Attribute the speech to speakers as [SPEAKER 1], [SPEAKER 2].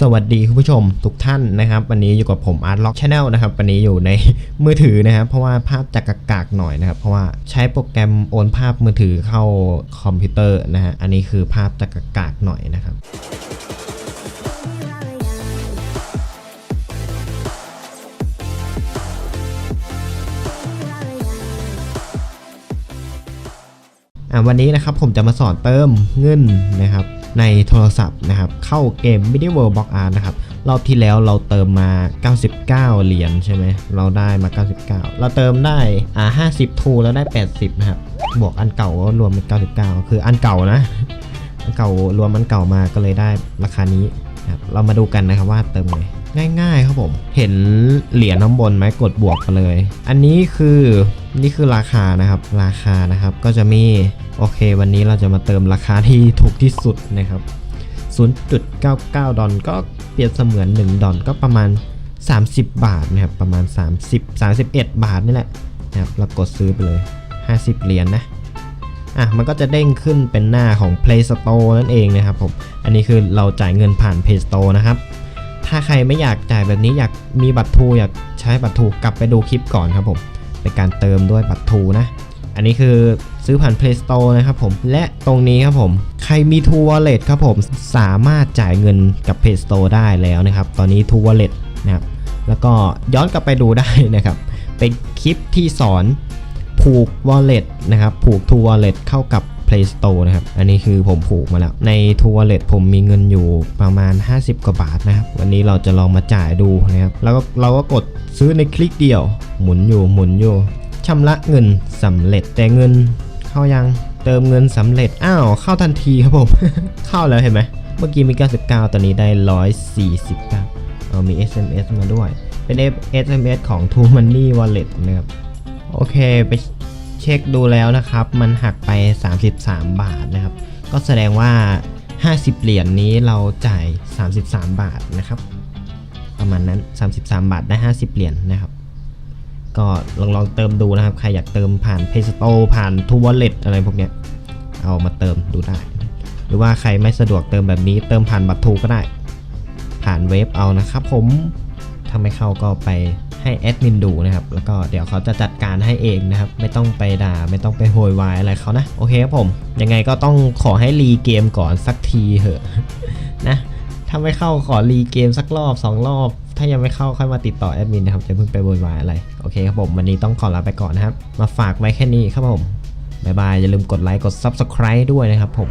[SPEAKER 1] สวัสดีคุณผู้ชมทุกท่านนะครับ วันนี้อยู่กับผม Art Lock Channel นะครับ วันนี้อยู่ในมือถือนะครับ เพราะว่าภาพจะกากหน่อยนะครับ เพราะว่าใช้โปรแกรมโอนภาพมือถือเข้าคอมพิวเตอร์นะฮะอันนี้คือภาพจะกากหน่อยนะครับอะวันนี้นะครับผมจะมาสอนเติมเงินนะครับ ในโทรศัพท์นะครับ เข้าเกม Mini World Box Art นะครับ รอบที่แล้วเราเติมมา 99 เหรียญใช่ไหม เราได้มา 99 เราเติมได้อ่า50 ทูแล้วได้ 80 นะครับ บวกอันเก่าก็รวมเป็น 99 คืออันเก่านะ อันเก่ารวมอันเก่ามาก็เลยได้ราคานี้ เรามาดูกันนะครับว่าเติมไงง่ายๆครับผม เห็นเหรียญข้างบนไหมกดบวกไปเลย อันนี้คือนี่คือราคานะครับ ราคานะครับก็จะมีโอเค วันนี้เราจะมาเติมราคาที่ถูกที่สุดนะครับ 0.99 ดอลก็เปรียบเสมือน 1 ดอลก็ประมาณ 30 บาทนะครับ ประมาณ 30 31 บาทนี่แหละนะครับเรากดซื้อไปเลย 50 เหรียญนะอะ มันก็จะเด้งขึ้นเป็นหน้าของ Play Store นั่นเองนะครับผม อันนี้คือเราจ่ายเงินผ่าน Play Store นะครับ ถ้าใครไม่อยากจ่ายแบบนี้อยากมีบัตรทูอยากใช้บัตรทูกลับไปดูคลิปก่อนครับผมเป็นการเติมด้วยบัตรทูนะ อันนี้คือซื้อผ่าน Play Store นะครับผมและตรงนี้ครับผม ใครมี True Wallet ครับผมสามารถจ่ายเงินกับ Play Store ได้แล้วนะครับ ตอนนี้ True Wallet นะครับแล้วก็ย้อนกลับไปดูได้นะครับเป็นคลิปที่สอนผูก Wallet นะครับ ผูก True Wallet เข้ากับ Play Store นะครับ อันนี้คือผมผูกมาแล้ว ใน True Wallet ผมมีเงินอยู่ประมาณ 50 กว่าบาทนะครับ วันนี้เราจะลองมาจ่ายดูนะครับ แล้วก็เราก็กดซื้อในคลิกเดียว หมุนอยู่หมุนอยู่ชำระเงินสำเร็จแต่เงินเข้ายังเติมเงินสำเร็จ อ้าว เข้าทันทีครับผม เข้าแล้วเห็นไหม เมื่อกี้มี 99 ตอนนี้ได้ 149เออมี SMS มาด้วย เป็น SMS ของ True Money Wallet นะครับ โอเคไป เช็คดูแล้วนะครับ มันหักไป 33 บาทนะครับ ก็แสดงว่า 50 เหรียญนนี้เราจ่าย 33 บาทนะครับ ประมาณนั้น 33 บาทได้ 50 เหรียญนะครับ ก็ลองลองเติมดูนะครับ ใครอยากเติมผ่าน Pay s t o ผ่าน True Wallet อะไรพวกเนี้ย เอามาเติมดูได้ หรือว่าใครไม่สะดวกเติมแบบนี้เติมผ่านบัตรทูก็ได้ ผ่านเว็บเอานะครับผมถ้าไม่เข้าก็ไป ให้แอดมินดูนะครับ แล้วก็เดี๋ยวเขาจะจัดการให้เองนะครับ ไม่ต้องไปด่า ไม่ต้องไปโวยวายอะไรเขานะ โอเคครับผม ยังไงก็ต้องขอให้รีเกมก่อนสักทีเหอะนะถ้าไม่เข้าขอรีเกมสักรอบ 2 รอบ ถ้ายังไม่เข้าค่อยมาติดต่อแอดมินนะครับจะเพิ่งไปโวยวายอะไร โอเคครับผมวันนี้ต้องขอลาไปก่อนนะครับ มาฝากไว้แค่นี้ครับผมบายบายอย่าลืมกดไลค์กด Subscribe ด้วยนะครับผม